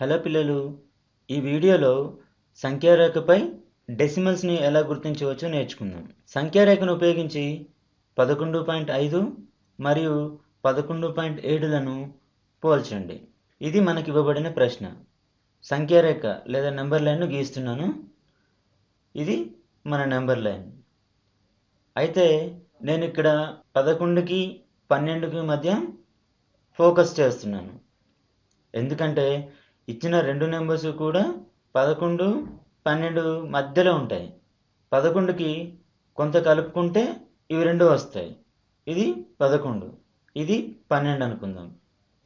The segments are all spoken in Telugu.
హలో పిల్లలు ఈ వీడియోలో సంఖ్యారేఖపై డెసిమల్స్ని ఎలా గుర్తించవచ్చో నేర్చుకుందాం. సంఖ్యారేఖను ఉపయోగించి పదకొండు పాయింట్ ఐదు మరియు పదకొండు పాయింట్ ఏడులను పోల్చండి. ఇది మనకి ఇవ్వబడిన ప్రశ్న. సంఖ్యారేఖ లేదా నెంబర్ లైన్ను గీస్తున్నాను. ఇది మన నెంబర్ లైన్. అయితే నేను ఇక్కడ పదకొండుకి పన్నెండుకి మధ్య ఫోకస్ చేస్తున్నాను. ఎందుకంటే ఇచ్చిన రెండు నెంబర్స్ కూడా పదకొండు పన్నెండు మధ్యలో ఉంటాయి. పదకొండుకి కొంత కలుపుకుంటే ఇవి రెండు వస్తాయి. ఇది పదకొండు ఇది పన్నెండు అనుకుందాం.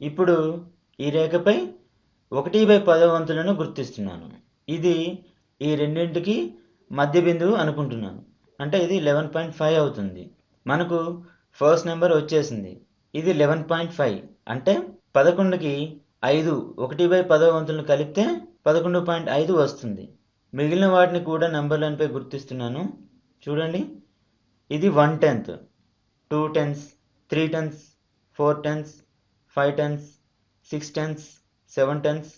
ఇప్పుడు ఈ రేఖపై ఒకటి బై పదో వంతులను గుర్తిస్తున్నాను. ఇది ఈ రెండింటికి మధ్య బిందువు అనుకుంటున్నాను. అంటే ఇది లెవెన్ పాయింట్ ఫైవ్ అవుతుంది. మనకు ఫస్ట్ నెంబర్ వచ్చేసింది. ఇది లెవెన్ పాయింట్ ఫైవ్. అంటే పదకొండుకి ఐదు ఒకటి బై పదో వంతులను కలిపితే పదకొండు పాయింట్ ఐదు వస్తుంది. మిగిలిన వాటిని కూడా నెంబర్ లైన్పై గుర్తిస్తున్నాను. చూడండి. ఇది one tenth two tenths three tenths four tenths five tenths six tenths seven tenths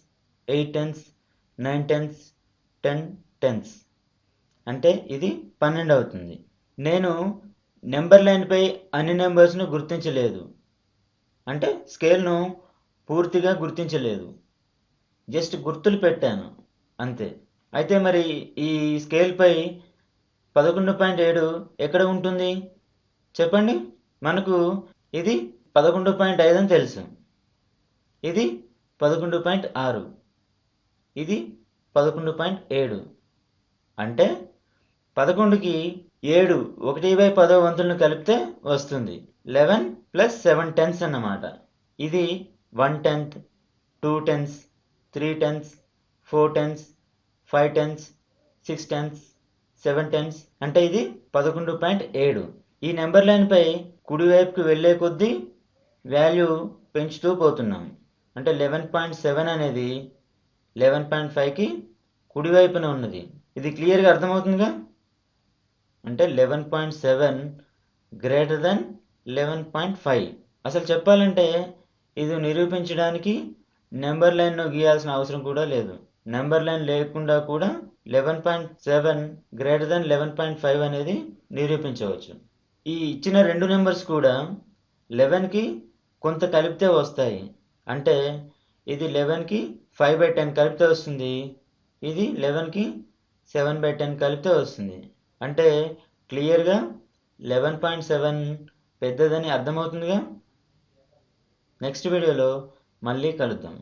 eight tenths nine tenths ten tenths అంటే ఇది పన్నెండు అవుతుంది. నేను నెంబర్ లైన్పై అన్ని నెంబర్స్ను గుర్తించలేదు. అంటే స్కేల్ను పూర్తిగా గుర్తించలేదు. జస్ట్ గుర్తులు పెట్టాను అంతే. అయితే మరి ఈ స్కేల్పై పదకొండు పాయింట్ ఏడు ఎక్కడ ఉంటుంది? చెప్పండి. మనకు ఇది పదకొండు పాయింట్ ఐదు అని తెలుసు. ఇది పదకొండు పాయింట్ ఆరు. ఇది పదకొండు పాయింట్ ఏడు. అంటే పదకొండుకి ఏడు ఒకటి బై పదో వంతులను కలిపితే వస్తుంది. లెవెన్ ప్లస్ సెవెన్ టెన్స్ అన్నమాట. ఇది one tenth two tenths three tenths four tenths five tenths six tenths seven tenths అంటే ఇది పదకొండు పాయింట్ ఏడు. ఈ నెంబర్ లైన్పై కుడివైపుకి వెళ్ళే కొద్దీ వాల్యూ పెంచుతూ పోతున్నాం. అంటే లెవెన్ పాయింట్ సెవెన్ అనేది లెవెన్ పాయింట్ ఫైవ్కి కుడివైపున ఉన్నది. ఇది క్లియర్గా అర్థమవుతుందిగా? అంటే eleven point seven greater than eleven point five. అసలు చెప్పాలంటే ఇది నిరూపించడానికి నెంబర్ లైన్ను గీయాల్సిన అవసరం కూడా లేదు. నెంబర్ లైన్ లేకుండా కూడా eleven point seven greater than eleven point five అనేది నిరూపించవచ్చు. ఈ ఇచ్చిన రెండు నెంబర్స్ కూడా లెవెన్కి కొంత కలిపితే వస్తాయి. అంటే ఇది లెవెన్కి ఫైవ్ బై టెన్ కలిపితే వస్తుంది. ఇది లెవెన్కి సెవెన్ బై టెన్ కలిపితే వస్తుంది. అంటే క్లియర్గా లెవెన్ పాయింట్ సెవెన్ పెద్దదని అర్థమవుతుందిగా? నెక్స్ట్ వీడియోలో మళ్ళీ కలుద్దాం.